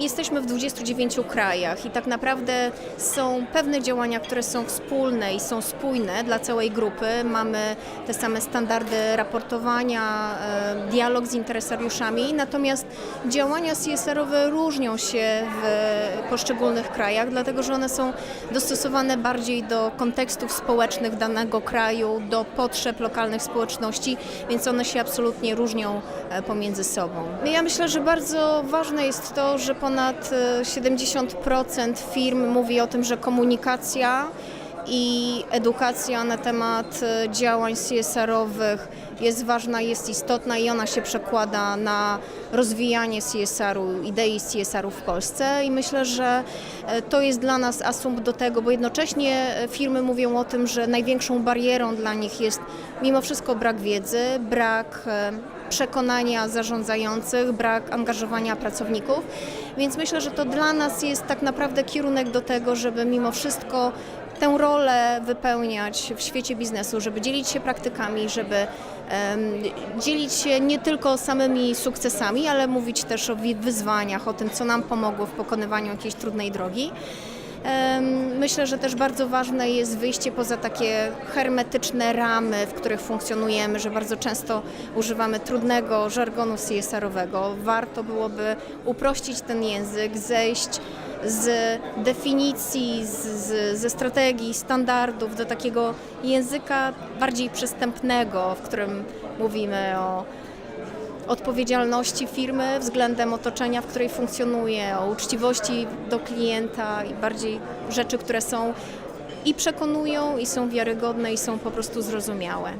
Jesteśmy w 29 krajach i tak naprawdę są pewne działania, które są wspólne i są spójne dla całej grupy. Mamy te same standardy raportowania, e, dialog z interesariuszami, natomiast działania CSR-owe różnią się w poszczególnych krajach, dlatego że one są dostosowane bardziej do kontekstów społecznych danego kraju, do potrzeb lokalnych społeczności, więc one się absolutnie różnią e, pomiędzy sobą. Ja myślę, że bardzo ważne jest to, że ponad e, 70% firm mówi o tym, że komunikacja i edukacja na temat e, działań CSR-owych jest ważna, jest istotna i ona się przekłada na rozwijanie CSR-u, idei CSR-u w Polsce. I myślę, że e, to jest dla nas asumpt do tego, bo jednocześnie firmy mówią o tym, że największą barierą dla nich jest mimo wszystko brak wiedzy, brak przekonania zarządzających, brak angażowania pracowników. Więc myślę, że to dla nas jest tak naprawdę kierunek do tego, żeby mimo wszystko tę rolę wypełniać w świecie biznesu, żeby dzielić się praktykami, żeby em, dzielić się nie tylko samymi sukcesami, ale mówić też o wyzwaniach, o tym, co nam pomogło w pokonywaniu jakiejś trudnej drogi. Em, Myślę, że też bardzo ważne jest wyjście poza takie hermetyczne ramy, w których funkcjonujemy, że bardzo często używamy trudnego żargonu CSR-owego. Warto byłoby uprościć ten język, zejść z definicji, z, z, ze strategii, standardów do takiego języka bardziej przystępnego, w którym mówimy o odpowiedzialności firmy względem otoczenia, w której funkcjonuje, o uczciwości do klienta i bardziej rzeczy, które są i przekonują, i są wiarygodne, i są po prostu zrozumiałe.